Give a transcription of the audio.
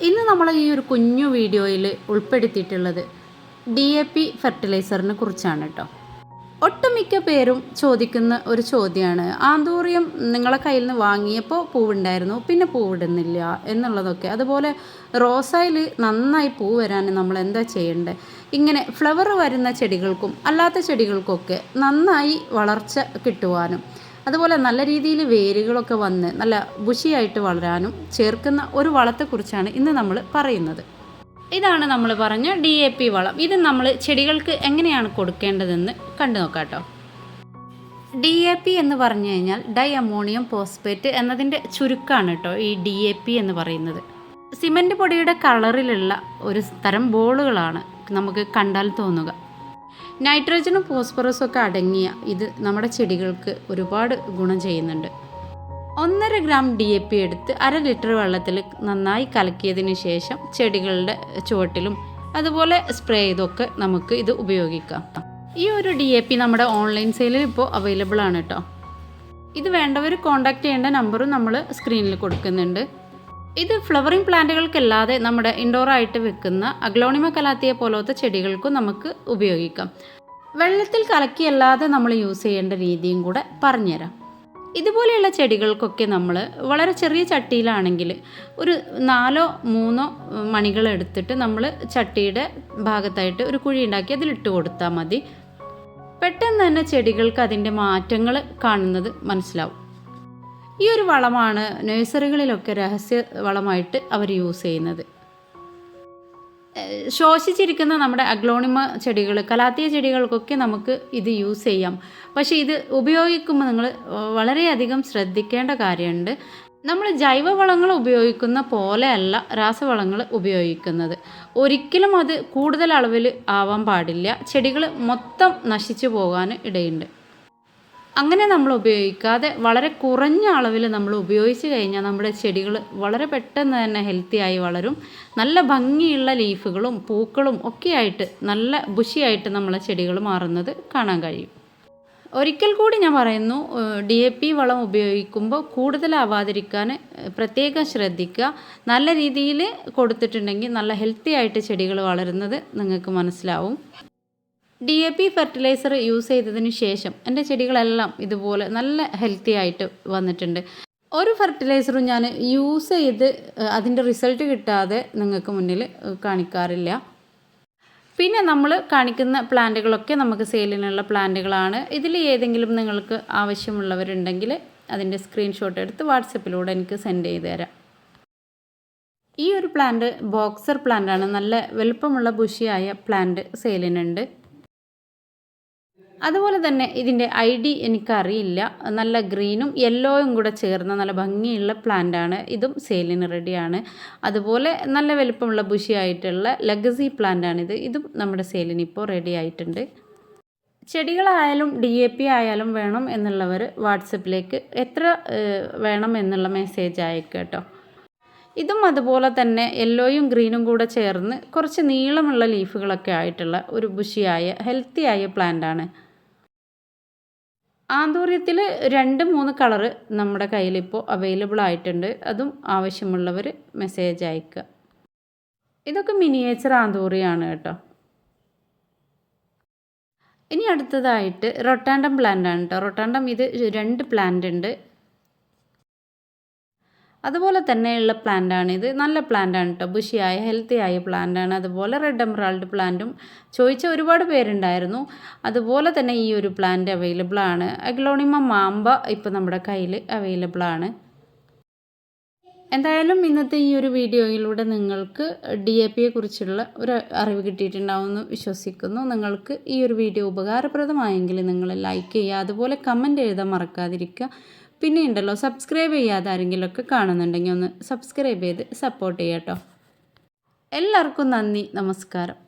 ഇന്ന് നമ്മൾ ഈ ഒരു കുഞ്ഞു വീഡിയോയിൽ ഉൾപ്പെടുത്തിയിട്ടുള്ളത് ഡി എ പി ഫെർട്ടിലൈസറിനെ കുറിച്ചാണ് കേട്ടോ ഒട്ടുമിക്ക പേരും ചോദിക്കുന്ന ഒരു ചോദ്യമാണ് ആന്തൂറിയം നിങ്ങളെ കയ്യിൽ നിന്ന് വാങ്ങിയപ്പോൾ പൂവുണ്ടായിരുന്നു പിന്നെ പൂവിടുന്നില്ല എന്നുള്ളതൊക്കെ. അതുപോലെ റോസായിൽ നന്നായി പൂ വരാൻ നമ്മൾ എന്താ ചെയ്യേണ്ടത് ഇങ്ങനെ ഫ്ലവർ വരുന്ന ചെടികൾക്കും അല്ലാത്ത ചെടികൾക്കൊക്കെ നന്നായി വളർച്ച കിട്ടുവാനും. അതുപോലെ നല്ല രീതിയിൽ വേരുകളൊക്കെ വന്ന് നല്ല ബുഷിയായിട്ട് വളരാനും ചേർക്കുന്ന ഒരു വളത്തെക്കുറിച്ചാണ് ഇന്ന് നമ്മൾ പറയുന്നത്. ഇതാണ് നമ്മൾ പറഞ്ഞ ഡി എ പി വളം. ഇത് നമ്മൾ ചെടികൾക്ക് എങ്ങനെയാണ് കൊടുക്കേണ്ടതെന്ന് കണ്ടു നോക്കാം കേട്ടോ ഡി എ പി എന്ന് പറഞ്ഞു കഴിഞ്ഞാൽ ഡൈ അമോണിയം പോസ്പേറ്റ് എന്നതിന്റെ ചുരുക്കാണ് കേട്ടോ ഈ ഡി എ പി എന്ന് പറയുന്നത്. സിമന്റ് പൊടിയുടെ കളറിലുള്ള ഒരു തരം ബോളുകളാണ് നമുക്ക് കണ്ടാൽ തോന്നുക. നൈട്രജനും ഫോസ്ഫറസും ഒക്കെ അടങ്ങിയ ഇത് നമ്മുടെ ചെടികൾക്ക് ഒരുപാട് ഗുണം ചെയ്യുന്നുണ്ട്. ഒന്നര ഗ്രാം ഡി എ പി എടുത്ത് അര ലിറ്റർ വെള്ളത്തിൽ നന്നായി കലക്കിയതിന് ശേഷം ചെടികളുടെ ചുവട്ടിലും അതുപോലെ സ്പ്രേ ചെയ്തൊക്കെ നമുക്ക് ഇത് ഉപയോഗിക്കാം. ഈ ഒരു ഡി എ പി നമ്മുടെ ഓൺലൈൻ സെയിലിൽ ഇപ്പോൾ അവൈലബിൾ ആണ് കേട്ടോ. ഇത് വേണ്ടവർ കോൺടാക്ട് ചെയ്യേണ്ട നമ്പറും നമ്മൾ സ്ക്രീനിൽ കൊടുക്കുന്നുണ്ട്. ഇത് ഫ്ലവറിംഗ് പ്ലാന്റുകൾക്കല്ലാതെ നമ്മുടെ ഇൻഡോറായിട്ട് വെക്കുന്ന അഗ്ലോണിമ കലാത്തിയ പോലത്തെ ചെടികൾക്കും നമുക്ക് ഉപയോഗിക്കാം. വെള്ളത്തിൽ കലക്കിയല്ലാതെ നമ്മൾ യൂസ് ചെയ്യേണ്ട രീതിയും കൂടെ പറഞ്ഞുതരാം. ഇതുപോലെയുള്ള ചെടികൾക്കൊക്കെ നമ്മൾ വളരെ ചെറിയ ചട്ടിയിലാണെങ്കിൽ ഒരു നാലോ മൂന്നോ മണികൾ എടുത്തിട്ട് നമ്മൾ ചട്ടിയുടെ ഭാഗത്തായിട്ട് ഒരു കുഴി ഉണ്ടാക്കി അതിലിട്ട് കൊടുത്താൽ മതി. പെട്ടെന്ന് തന്നെ ചെടികൾക്ക് അതിന്റെ മാറ്റങ്ങൾ കാണുന്നത് മനസ്സിലാവും. ഈ ഒരു വളമാണ് നഴ്സറികളിലൊക്കെ രഹസ്യ വളമായിട്ട് അവർ യൂസ് ചെയ്യുന്നത്. ശോഷിച്ചിരിക്കുന്ന നമ്മുടെ അഗ്ലോണിമ ചെടികൾ കലാത്തിയ ചെടികൾക്കൊക്കെ നമുക്ക് ഇത് യൂസ് ചെയ്യാം. പക്ഷേ ഇത് ഉപയോഗിക്കുമ്പോൾ നിങ്ങൾ വളരെയധികം ശ്രദ്ധിക്കേണ്ട കാര്യമുണ്ട്. നമ്മൾ ജൈവവളങ്ങൾ ഉപയോഗിക്കുന്ന പോലെയല്ല രാസവളങ്ങൾ ഉപയോഗിക്കുന്നത്. ഒരിക്കലും അത് കൂടുതൽ അളവിൽ ആവാൻ പാടില്ല. ചെടികൾ മൊത്തം നശിച്ചു പോകാൻ ഇടയുണ്ട്. അങ്ങനെ നമ്മൾ ഉപയോഗിക്കാതെ വളരെ കുറഞ്ഞ അളവിൽ നമ്മൾ ഉപയോഗിച്ച് കഴിഞ്ഞാൽ നമ്മുടെ ചെടികൾ വളരെ പെട്ടെന്ന് തന്നെ ഹെൽത്തി ആയി വളരും. നല്ല ഭംഗിയുള്ള ലീഫുകളും പൂക്കളും ഒക്കെയായിട്ട് നല്ല ബുഷിയായിട്ട് നമ്മളെ ചെടികൾ മാറുന്നത് കാണാൻ കഴിയും. ഒരിക്കൽ കൂടി ഞാൻ പറയുന്നു ഡി എ പി വളം ഉപയോഗിക്കുമ്പോൾ കൂടുതലാവാതിരിക്കാൻ പ്രത്യേകം ശ്രദ്ധിക്കുക. നല്ല രീതിയിൽ കൊടുത്തിട്ടുണ്ടെങ്കിൽ നല്ല ഹെൽത്തി ആയിട്ട് ചെടികൾ വളരുന്നത് നിങ്ങൾക്ക് മനസ്സിലാവും. D A P fertiliser use ചെയ്തതിന് ശേഷം എന്റെ ചെടികളെല്ലാം ഇതുപോലെ നല്ല ഹെൽത്തി ആയിട്ട് വന്നിട്ടുണ്ട്. ഒരു ഫെർട്ടിലൈസറും ഞാൻ യൂസ് ചെയ്ത് അതിന്റെ റിസൾട്ട് കിട്ടാതെ നിങ്ങൾക്ക് മുന്നിൽ കാണിക്കാറില്ല. പിന്നെ നമ്മൾ കാണിക്കുന്ന പ്ലാന്റുകളൊക്കെ നമുക്ക് സെയിലിനുള്ള പ്ലാന്റുകളാണ്. ഇതിൽ ഏതെങ്കിലും നിങ്ങൾക്ക് ആവശ്യമുള്ളവരുണ്ടെങ്കിൽ അതിന്റെ സ്ക്രീൻഷോട്ട് എടുത്ത് വാട്സപ്പിലൂടെ എനിക്ക് സെൻഡ് ചെയ്ത് തരാം. ഈ ഒരു പ്ലാന്റ് ബോക്സർ പ്ലാന്റാണ്. നല്ല വലുപ്പമുള്ള ബുഷിയായ പ്ലാന്റ് സെയിലിനുണ്ട്. അതുപോലെ തന്നെ ഇതിന്റെ ഐ ഡി എനിക്കറിയില്ല. നല്ല ഗ്രീനും യെല്ലോയും കൂടെ ചേർന്ന നല്ല ഭംഗിയുള്ള പ്ലാന്റ് ആണ്. ഇതും സെയിലിന് റെഡിയാണ് അതുപോലെ നല്ല വലിപ്പമുള്ള ബുഷിയായിട്ടുള്ള ലെഗസി പ്ലാന്റാണിത് ഇതും. നമ്മുടെ സെയിലിന് ഇപ്പോൾ റെഡി ആയിട്ടുണ്ട്. ചെടികളായാലും ഡി എ പി ആയാലും വേണം എന്നുള്ളവർ വാട്സപ്പിലേക്ക് എത്ര വേണം എന്നുള്ള മെസ്സേജ് അയക്കുക കേട്ടോ. ഇതും അതുപോലെ തന്നെ യെല്ലോയും ഗ്രീനും കൂടെ ചേർന്ന് കുറച്ച് നീളമുള്ള ലീഫുകളൊക്കെ ആയിട്ടുള്ള ഒരു ബുഷിയായ ഹെൽത്തിയായ പ്ലാന്റാണ് ആന്തൂര്യത്തിൽ രണ്ട് മൂന്ന് കളറ് നമ്മുടെ കയ്യിലിപ്പോൾ അവൈലബിൾ ആയിട്ടുണ്ട്. അതും ആവശ്യമുള്ളവർ മെസ്സേജ് അയക്കുക ഇതൊക്കെ മിനിയേച്ചർ ആന്തൂറിയാണ് കേട്ടോ. ഇനി അടുത്തതായിട്ട് റൊട്ടാണ്ടം പ്ലാന്റ് ആണ് കേട്ടോ. റൊട്ടാണ്ടം ഇത് രണ്ട് പ്ലാന്റ് ഉണ്ട്. അതുപോലെ തന്നെയുള്ള പ്ലാന്റാണ്. ഇത് നല്ല പ്ലാന്റാണ് കേട്ടോ ബുഷിയായ ഹെൽത്തി ആയ പ്ലാന്റാണ്. അതുപോലെ റെഡ് എംറാൾഡ് പ്ലാന്റും ചോദിച്ച ഒരുപാട് പേരുണ്ടായിരുന്നു. അതുപോലെ തന്നെ ഈ ഒരു പ്ലാന്റ് അവൈലബിൾ ആണ്. അഗ്ലോണിമ മാമ്പ ഇപ്പോൾ നമ്മുടെ കയ്യിൽ അവൈലബിൾ ആണ്. എന്തായാലും ഇന്നത്തെ ഈ ഒരു വീഡിയോയിലൂടെ നിങ്ങൾക്ക് ഡി എ പിയെ കുറിച്ചുള്ള ഒരു അറിവ് കിട്ടിയിട്ടുണ്ടാവുമെന്ന് വിശ്വസിക്കുന്നു. നിങ്ങൾക്ക് ഈ ഒരു വീഡിയോ ഉപകാരപ്രദമായെങ്കിൽ നിങ്ങൾ ലൈക്ക് ചെയ്യുക അതുപോലെ കമന്റ് എഴുതാൻ മറക്കാതിരിക്കുക. പിന്നെ ഉണ്ടല്ലോ സബ്സ്ക്രൈബ് ചെയ്യാതെ ആരെങ്കിലുമൊക്കെ കാണുന്നുണ്ടെങ്കിൽ ഒന്ന് സബ്സ്ക്രൈബ് ചെയ്ത് സപ്പോർട്ട് ചെയ്യാം കേട്ടോ. എല്ലാവർക്കും നന്ദി നമസ്കാരം.